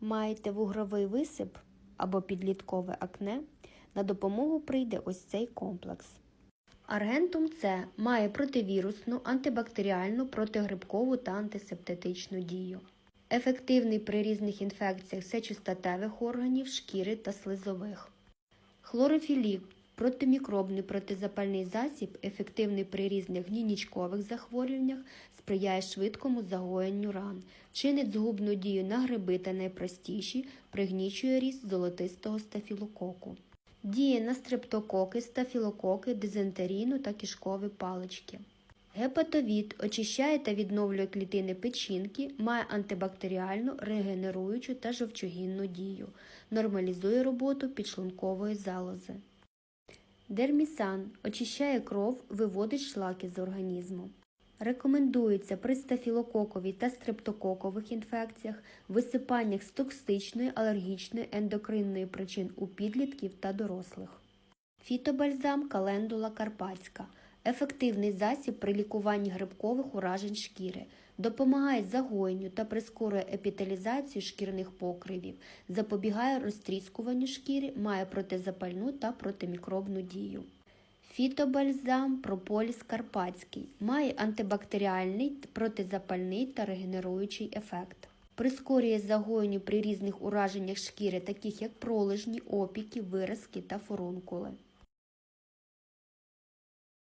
Маєте вугровий висип або підліткове акне, на допомогу прийде ось цей комплекс. Аргентум С має противірусну, антибактеріальну, протигрибкову та антисептетичну дію. Ефективний при різних інфекціях сечостатевих органів, шкіри та слизових. Хлорофілік протимікробний протизапальний засіб, ефективний при різних гнійничкових захворюваннях, сприяє швидкому загоєнню ран, чинить згубну дію на гриби та найпростіші, пригнічує ріст золотистого стафілококу. Діє на стрептококи, стафілококи, дизентерійну та кишкові палички. Гепатовід очищає та відновлює клітини печінки, має антибактеріальну, регенеруючу та жовчогінну дію, нормалізує роботу підшлункової залози. Дермісан очищає кров, виводить шлаки з організму. Рекомендується при стафілококовій та стрептококових інфекціях, висипаннях з токсичної, алергічної, ендокринної причин у підлітків та дорослих. Фітобальзам календула карпатська ефективний засіб при лікуванні грибкових уражень шкіри, допомагає загоєнню та прискорює епіталізацію шкірних покривів, запобігає розтріскуванню шкіри, має протизапальну та протимікробну дію. Фітобальзам прополіс карпатський має антибактеріальний, протизапальний та регенеруючий ефект. Прискорює загоєнню при різних ураженнях шкіри, таких як пролежні, опіки, виразки та фурункули.